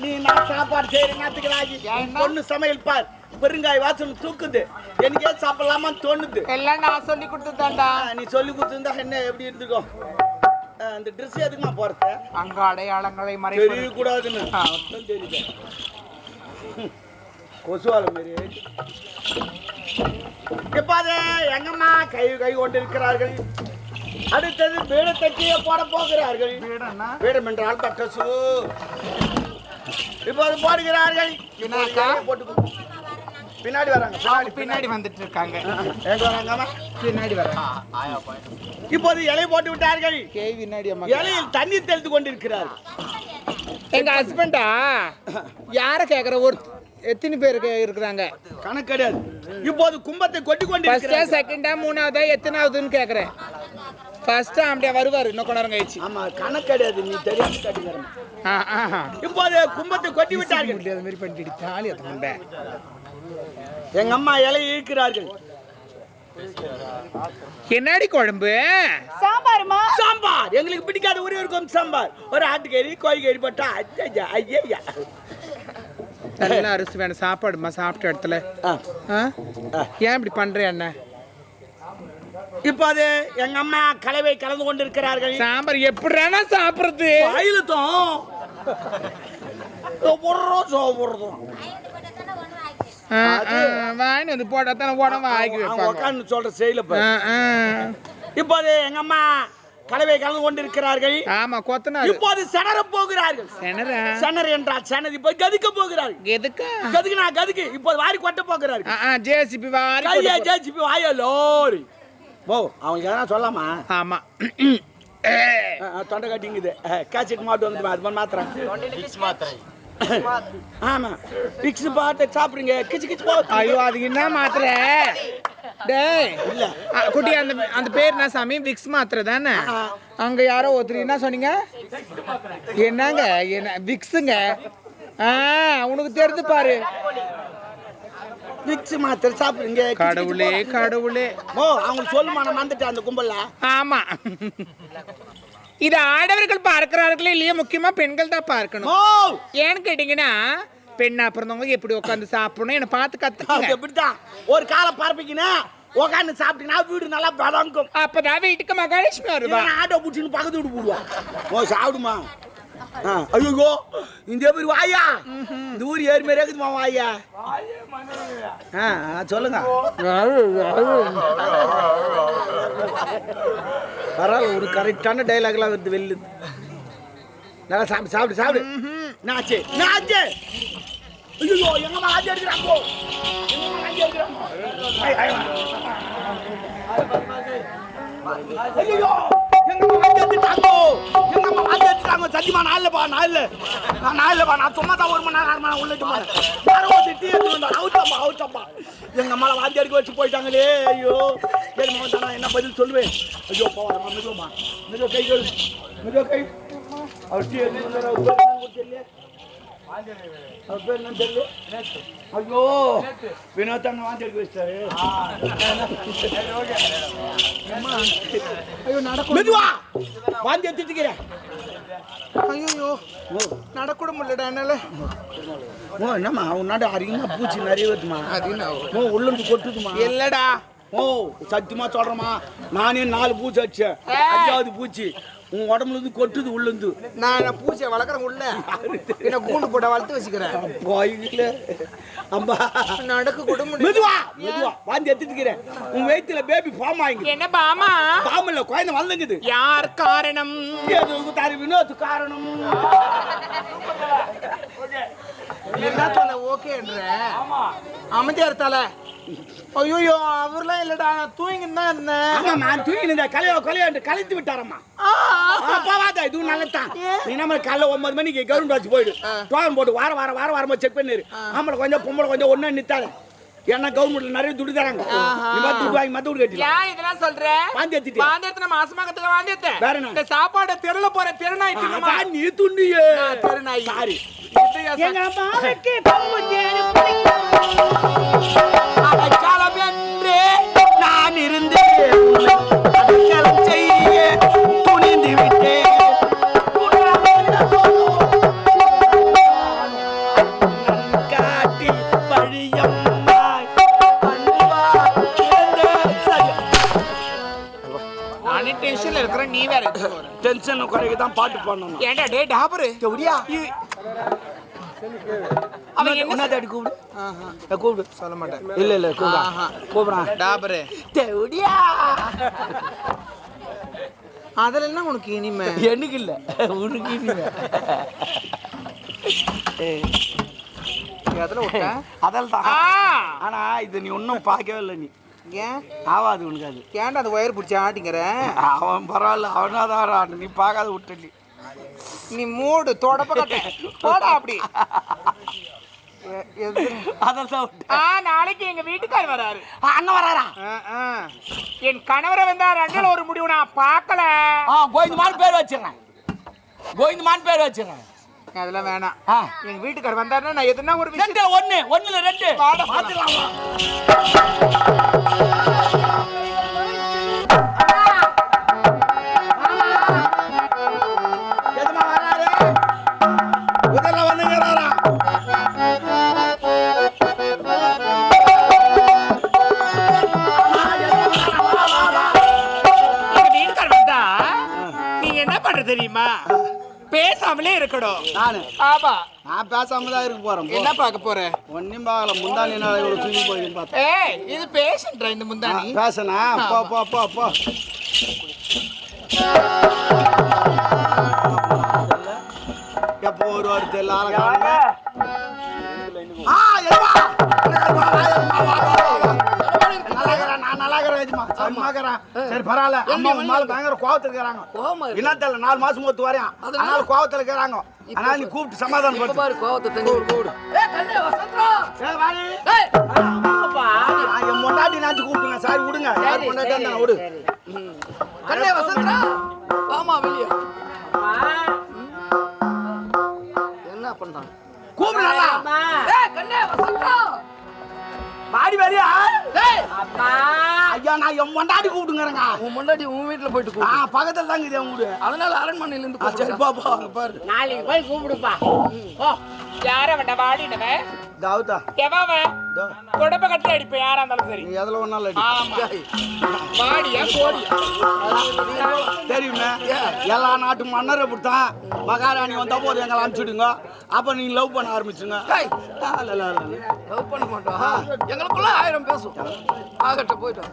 நீ நான் சாப்பாடு செய்யறதுக்கு ராஜி பொண்ணு சமையல் பார். பெருங்காய் வாசனை தூக்குது. எனக்கே சாப்பிடலாமான்னு தோணுது. எல்லாம் நான் சொல்லி கொடுத்துதான்டா நீ சொல்லி கொடுத்துருந்தா என்ன எப்படி இருந்திருக்கும்? அந்த ட்ரெஸ் எதுக்குமா போறது அங்க அடையாளங்களை மறைப்பது. தெரியக்கூடாதுன்னு. மொத்தம் தெரியுது. கொசுவால மாரி எப்பாது எங்கம்மா கை கை கொண்டு இருக்கிறார்கள். அடுத்தது வீடு தட்டிய போட போகிறார்கள். வீடுன்னா வீடம் என்றால் பட்டசு இப்போது போடுகிறார்கள்? போட்டு பின்னாடி வராங்க. பின்னாடி வந்துட்டு இருக்காங்க வராங்கம்மா? பின்னாடி வர இப்போது இலை போட்டு விட்டார்கள். பின்னாடி அம்மா. இலையில் தண்ணீர் தெளித்து கொண்டிருக்கிறார் எங்க ஹஸ்பண்டா யார கேக்குற? ஒரு எத்தனை பேர் கே- இருக்கிறாங்க? கணக்கு கிடையாது. இப்போது கும்பத்தை கொட்டி ஃபர்ஸ்டா கொண்டிருக்கிறார் செகண்டா மூணாவதா எத்தனாவதுன்னு கேக்குறேன். ஃபர்ஸ்ட் அப்படியே வருவாரு இன்னும் கொண்டாரம் கழிச்சு. ஆமா கணக்கு கிடையாது. நீ தெரியாம கட்டிக்கிறேன். இப்போது கும்பத்தை கொட்டி விட்டார்கள். முடியாத மாதிரி பண்ணிட்டு தாலி முண்டை எங்க அம்மா இலையை இழுக்கிறார்கள். என்னடி குழம்பு? சாம்பாருமா? சாம்பார். எங்களுக்கு பிடிக்காத ஒரே இருக்கும் சாம்பார். ஒரு ஆட்டுக்கறி கோழிக்கறி போட்டா ஐயா ஐயா நல்ல அரிசி வேணும். சாப்பாடுமா சாப்பிட்ட இடத்துல. ஆ? ஏன் இப்படி பண்ற என்ன? இப்போது எங்க அம்மா கலவை கலந்து கொண்டிருக்கிறார்கள். சாம்பார் எப்படினா சாப்பிடுறது? அயிலுத்தம் போடுறோம் சோ போடுறோம் ஆ, ஆ, வாங்கி வந்து போட்டா தானே உடம்பு ஆக்கி வைப்பாங்க. உட்காந்து சொல்ற ஆ, ஆ. இப்போது எங்க அம்மா கலவை கலந்து கொண்டிருக்கிறார்கள். ஆமா கொத்தனாரு. இப்போது செனர போகிறார்கள். செனரா செனர் என்றால் செனது இப்போது கதிக்க போகிறார்கள். கதுக்கு நான் கதுக்கு. இப்போது வாரி கொட்ட போகிறார்கள். ஜேசிபி வாரி கையை ஜேசிபி வாய லோரி. ஓ அவங்க எதனா சொல்லாமா? ஆமா. தொண்டை கட்டிங்குது. கேசட் மாட்டு வந்து அது பண்ண மாத்திரம் ஆமா. பிக்ஸ் பாட்டு சாப்பிடுங்க. கிச்சு கிச்சு போ ஐயோ அதுக்கு என்ன மாத்திரை டேய். இல்ல. ஆ, குட்டி அந்த அந்த பேர் என்ன சாமி? விக்ஸ் மாத்திரை தானே? அங்க யாரோ ஒருத்தர் என்ன சொன்னீங்க? என்னங்க? என்ன விக்ஸுங்க ஆ உனக்கு தெரிஞ்சு பாரு. பிக்ஸ் மாத்திரை சாப்பிடுங்க கடவுளே. கடவுளே. ஓ அவங்களுக்கு சொல்லுமா நான் வந்துட்டேன் அந்த கும்பல்ல. ஆமா. இது ஆடவர்கள் பார்க்கிறார்களே இல்லையா? முக்கியமா பெண்கள் தான் பார்க்கணும். ஏன்னு கேட்டீங்கன்னா பெண்ணா பிறந்தவங்க எப்படி உட்காந்து சாப்பிடணும்? என்னை பார்த்து கத்துக்கங்க. எப்படித்தான்? ஒரு காலை பரப்பிக்கினா உக்காந்து சாப்பிட்டீங்கன்னா வீடு நல்லா பலங்கும் அப்பதான் வீட்டுக்கு மகாலட்சுமி வருவா. ஆட்டோ பிடிச்சின்னு பக்கத்து வீடு போடுவா. ஓ சாப்பிடுமா? ஐயோ இந்த பேர் வாயா? இந்த ஊர் ஏறி மாரி இருக்குதுமா வாயா? ஆ ஆ, சொல்லுங்க. பரவாயில்ல ஒரு கரெக்டான டைலாக்லாம் வருது வெளில நல்லா சாப்பிடு சாப்பிடு சாப்பிடு. நாச்சு நாச்சு. ஐயோ எங்க ஆஜி எடுக்கிறாங்க எங்க ஆஜி எடுக்கிறாங்க ஐயோ எங்க அம்மா வாந்தி எங்க அம்மா வாந்தி சத்தியமா நான் இல்லப்பா நான் இல்ல நான் நான் இல்லப்பா நான் சும்மா தான் ஒரு மணி நேரம் அரை மணி உள்ள போறேன் யாரோ டீ எடுத்து வந்தா எங்க அம்மா வாந்தி வச்சு போயிட்டாங்களே ஐயோ நான் என்ன பதில் சொல்லுவேன் ஐயோ கை கை அவர் டீ எடுத்து வந்தாரு அவர் பேர் என்னன்னு தெரியல அவர் பேர் என்னன்னு தெரியல ஐயோ நடக்கூட என்னால ஓ என்னம்மா உன்னாட அதிகமா பூச்சி நிறைய வருதுமா ஓ உள்ளுந்து கொட்டுதுமா இல்லடா ஓ சத்தியமா சொல்றேம்மா நானே நாலு பூச்சி அடிச்சேன். அஞ்சாவது பூச்சி உன் உடம்புல இருந்து கொட்டுது உள்ளுந்து. நான் பூச்சியை வளர்க்குறேன் உள்ள? என்ன கூண்டு போட்ட வளர்த்து வச்சுக்கிறேன். போயில அம்மா. நடக்க கூட முடியல. மெதுவா மெதுவா வாந்தி எடுத்துக்கிறேன் உன் வயித்துல பேபி ஃபார்ம் ஆகிங்க என்ன பாமா? ஃபார்ம் இல்ல குழந்தை வளர்ந்துக்குது. யார் காரணம்? எதுக்கு தாரி வினோத் காரணம். என்ன தலை ஓகேன்ற? அமைதியார் தலை ஐயோ அவர்லாம் இல்லடா நான் தூங்கின்னு தான் இருந்தேன். ஆமா நான் தூங்கி இந்த கலையோ கலையோ என்று கலைத்து விட்டாரம்மா. போவாத இது நல்லதான் நீ நம்ம காலைல ஒன்பது மணிக்கு கவர்மெண்ட் வச்சு போயிடு. டோக்கன் போட்டு வார வாரம் வார வாரமா செக் பண்ணிரு. ஆம்பளை கொஞ்சம் பொம்பளை கொஞ்சம் ஒண்ணு நித்தாரு ஏன்னா கவர்மெண்ட்ல நிறைய துட்டு தராங்க. நீ மத்த துட்டு வாங்கி மத்த கட்டிடலாம் ஏன் இதெல்லாம் சொல்ற? வாந்தி எடுத்துட்டியா? வாந்தி எடுத்து நான் மாசமா கத்துக்க வாந்தி எடுத்தேன் வேற என்ன? இந்த சாப்பாடு தெருல போற தெருநாய் தின்னுமா? நீ துண்டியே தெருநாய். சாரி. எங்க அம்மாவுக்கு கம்பு தேரு பிடிக்கும். டென்ஷன் குறைக்க தான் பாட்டு பண்ணணும் ஏன்டா டே டாபரு? எப்படியா அவன் என்ன தேடி கூப்பிடு. கூப்பிடு. சொல்ல மாட்டேன். இல்ல இல்ல கூப்பிடா. ஆஹா. கூப்பிடா டாபரு. தேவடியா அதுல என்ன உனக்கு இனிமே? எனக்கு இல்ல. உனக்கு இனிமே. அதுல விட்ட அதெல்லாம் தான். ஆ ஆனா இது நீ ஒன்றும் பார்க்கவே இல்லை நீ. ஏன்? ஆவாது உனக்கு அது ஏன்டா அந்த ஒயர் பிடிச்சி ஆட்டிங்கிற அவன் பரவாயில்ல அவனாதான் நீ பார்க்காத விட்டு நீ மூடு தொடப்ப போடா அப்படி. நாளைக்கு எங்க வீட்டுக்கார் வராரு. அண்ணன் வராரா. என் கணவரை வந்தா ரெண்டுல ஒரு முடிவு நான் பார்க்கல. கோவிந்தமான் பேர் வச்சிடுறேன் கோவிந்தமான் பேர் வச்சிடுறேன் அதெல்லாம் வேணாம். எங்க வீட்டுக்கார் வந்தாருன்னா நான் எதுனா ஒரு விஷயம் ஒண்ணு ஒண்ணுல ரெண்டு. பண்ற தெரியுமா? பேசாமலே இருக்கணும். நானு. ஆமா. நான் பேசாம தான் இருக்க போறேன். என்ன பார்க்க போற? ஒன்னும் பார்க்கல. முந்தானி நாள் இவ்வளவு தூக்கி போயின்னு பார்த்தேன் ஏய் இது பேஷண்ட்ரா இந்த முந்தானி. பேசனா போ போ போ போ. எப்போ வருவாரு தெரியல? ஆளை பரவாயில்ல. அம்மா உன் மேல பயங்கர கோவத்துல இருக்கிறாங்க. என்ன தெரியல, நாலு மாசம் ஒத்து வரேன். அதனால கோவத்துல இருக்கிறாங்க. அதனால நீ கூப்பிட்டு சமாதானம் படுத்து. ஏய், வாடி. ஆ, என் பொண்டாட்டி நினைச்சு கூப்பிட்டுங்க. சாரி, விடுங்க. யார் பொண்டாட்டியா இருந்தாலும் விடு. கண்ணே வசந்தரா ஆமா வெளிய என்ன பண்றான் நான் என் பொண்டாட்டி கூப்பிட்டுங்கிறேங்க. உன் முன்னாடி உன் வீட்ல போயிட்டு ஆ, கூப்பிடு பக்கத்துல தாங்க இது என் வீடு. அதனால அரண்மனையில இருந்து சரி, கூப்பிடு போ, போ, அங்க பாரு. நாளைக்கு போய் கூப்பிடுப்பா ஓ யார வேண்ட வாடினவன் தாவுதா, எவன் தோ. குடப்ப கட்டில அடிப்பேன் யாரா இருந்தாலும் சரி. நீ எதுல. ஆமா. வாடியா கோடியா தெரியுமே எல்லா நாட்டு மன்னர் இப்படித்தான் மகாராணி வந்த போது எங்களை அனுப்பிச்சுடுங்க. அப்ப நீங்க லவ் பண்ண ஆரம்பிச்சுங்க. லவ் பண்ண மாட்டோம். எங்களுக்குள்ள ஆயிரம் பேசும். ஆகட்டும் போயிட்டோம்